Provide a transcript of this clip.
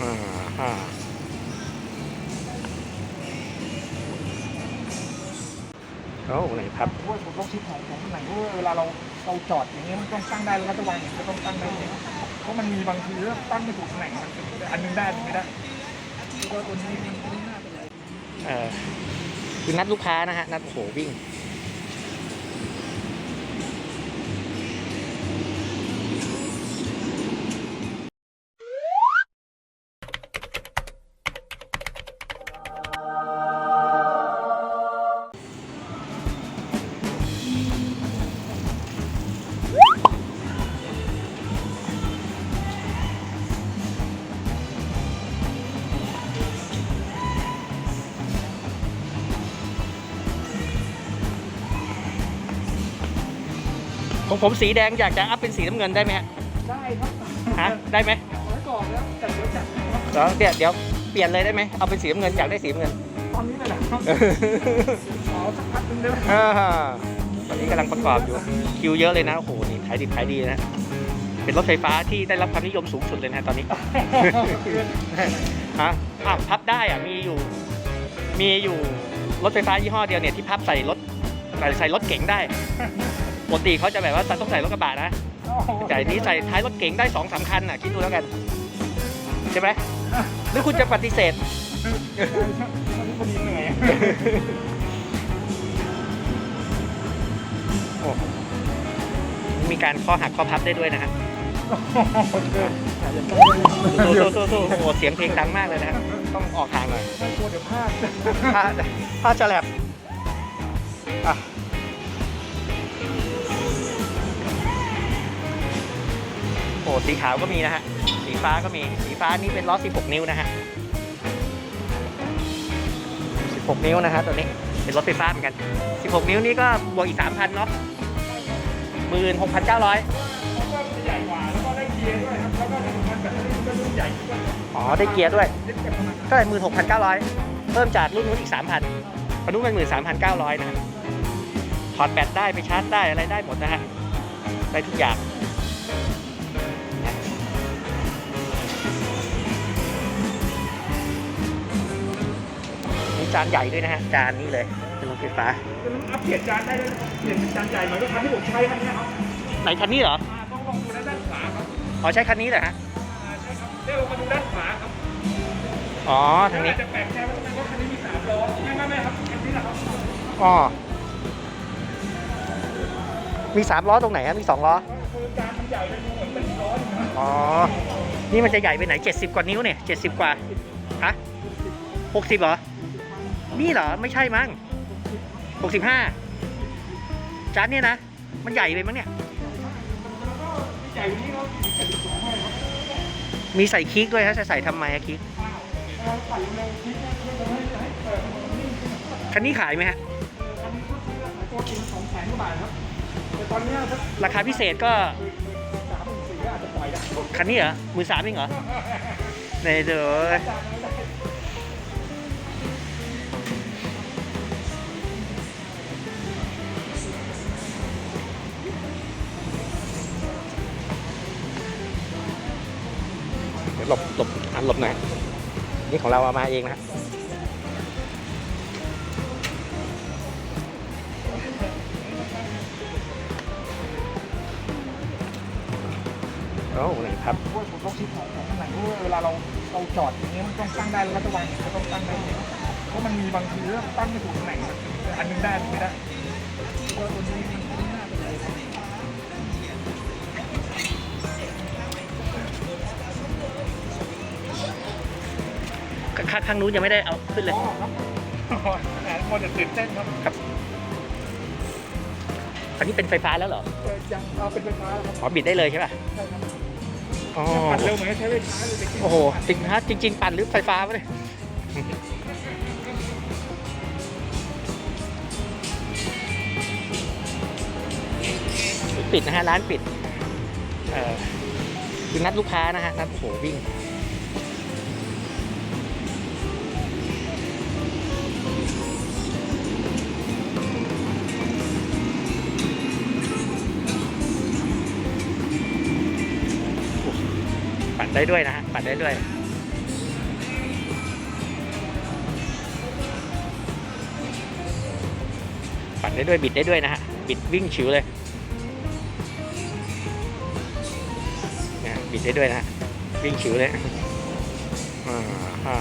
อ่าอ่าโอ้ไหนครับเพราะว่าผมต้องคิดของของข้างหลังเพราะว่าเวลาเราเราจอดอย่างเงี้ยมันต้องตั้งได้แล้วก็จะวางอย่างเงี้ยก็ต้องตั้งได้อย่างเงี้ยเพราะมันมีบางทีว่าตั้งไม่ถูกตำแหน่งมันอันหนึงได้อันหนึงไม่ได้แล้วก็ตัวนี้มันไม่น่าเป็นไรเออคือนัดลูกค้านะฮะนัดโอ้โหวิ่ง ของผมสีแดงอยากจะอัพเป็นสีน้ำเงินได้ไหมฮะได้ครับฮะได้ไหมไว้ก่อนแล้วแต่เดี๋ยวจัดนะครับเดี๋ยวเดี๋ยวเดี๋ยวเปลี่ยนเลยได้ไหมเอาเป็นสีน้ำเงินอยากได้สีน้ำเงิน ตอนนี้เลยแหละครับขอสักพักหนึงได้ไหมอ่าตอนนี้กำลังประกอบอยู่คิวเยอะเลยนะโอ้โหนี่ขายดิบขายดีนะเป็นรถไฟฟ้าที่ได้รับความนิยมสูงสุดเลยนะตอนนี้ ฮะอ้าวพับได้อะมีอยู่ มีอยู่รถไฟฟ้ายี่ห้อเดียวเนี่ยที่พับใส่รถใส่ใส่รถเก๋งได้ ปกติเขาจะแบบว่าต้องใส่รถกระบะนะแต่อันนี้ใส่ท้ายรถเก๋งได้สองสามคันอะคิดดูแล้วกัน ใช่ไหมหรือคุณจะปฏิเสธวันนี้พอดีเหนื่อยโอ้มีการข้อหักข้อพับได้ด้วยนะฮะสู้สู้สู้สู้โอ้โหเสียงเพลงดังมากเลยนะฮะต้องออกทางหน่อยไม่กลัวเดี๋ยวพลาดผ้าผ้าฉลับอะ อ้สีขาวก็มีนะฮะ สีฟ้าก็มี สีฟ้านี่เป็นล้อ 16 นิ้วนะฮะ 16 นิ้วนะฮะตัวนี้ เป็นรถไฟฟ้าเหมือนกัน 16 นิ้วนี่ก็บวกอีก 3,000 เนาะ16,900แล้วก็ใหญ่กว่า แล้วก็ได้เกียร์ด้วยครับ แล้วก็มันแบบรุ่นใหญ่อ๋อ ได้เกียร์ด้วย ก็เลยหมื่นหกพันเก้าร้อยเพิ่มจากรุ่นนู้นอีกสามพันอันนู้นเป็นหมื่นสามพันเก้าร้อยนะฮะถอดแบตได้ไปชาร์จได้อะไรได้หมดนะฮะ ได้ทุกอย่าง มีจานใหญ่ด้วยนะฮะ จานนี้เลย เป็นรถไฟฟ้าคือมันอัปเกรดจานได้เลยเปลี่ยนเป็นจานใหญ่เหมือนกับคันที่ผมใช้คันนี้ครับไหนคันนี้เหรอ อ่าต้องลองดูนะด้านขวาครับอ๋อใช้คันนี้เหรอฮะ อ่าใช่ครับเดี๋ยวเรามาดูด้านขวาครับอ๋อทางนี้ อาจจะแปลกใจว่าทำไมรถคันนี้มีสามล้อไม่ไม่ไม่ครับคันนี้แหละครับอ๋อ มีสามล้อตรงไหนฮะ มีสองล้อ คือจานมันใหญ่เลยเหมือนเป็นล้อหนึ่งนะอ๋อ นี่มันจะใหญ่ไปไหน 70 กว่านิ้วเนี่ย 70 กว่า ฮะ 60 เหรอ นี่เหรอ ไม่ใช่มั้ง65จานเนี่ยนะ มันใหญ่ไปมั้งเนี่ยใหญ่กว่านี้ครับใหญ่กว่าสองห้อยครับมีใส่คิกด้วยฮะจะใส่ทำไมอะคิกเราใส่เร็วคิดนะเพื่อจะให้ให้เปิดมันนิ่งขึ้นมาคันนี้ขายไหมฮะคันนี้ก็ซื้อขายตัวจริงสองแสนกว่าบาทครับแต่ตอนเนี้ยถ้าราคาพิเศษก็สามหมื่นสี่ก็อาจจะปล่อยได้คันนี้เหรอมือสามเองเหรอในเดี๋ยว หลบหลบอันหลบหน่อยนี่ของเราเอามาเองนะฮะโอ้ไหนครับเพราะว่าผมต้องคิดของข้างหลังเพราะว่าเวลาเราเราจอดอย่างเงี้ยมันต้องตั้งได้แล้วก็จะวางอย่างก็ต้องตั้งได้เพราะมันมีบางทีว่าตั้งไม่ถูกตำแหน่งอันนึงได้อันนึงไม่ได้แล้วตัวนี้ ข้างข้างนู้นยังไม่ได้เอาขึ้นเลย อ๋อครับแหมคนจะตื่นเต้นครับอันนี้เป็นไฟฟ้าแล้วเหรอเอ่อยังเอาเป็นไฟฟ้าแล้วครับอ๋อบิดได้เลยใช่ป่ะใช่ครับอ๋อปั่นเร็วเหมือนใช้ไฟฟ้าเลยโอ้โหจริงฮะจริง ๆ ปั่นหรือไฟฟ้าปะเนี่ยปิดนะฮะร้านปิด เอ่อคือนัดลูกค้านะฮะนัดโอ้โหวิ่ง ได้ด้วยนะฮะปัดได้ด้วยปัดได้ด้วยบิดได้ด้วยนะฮะบิดวิ่งชิวเลยบิดได้ด้วยนะวิ่งชิวเลยอ่า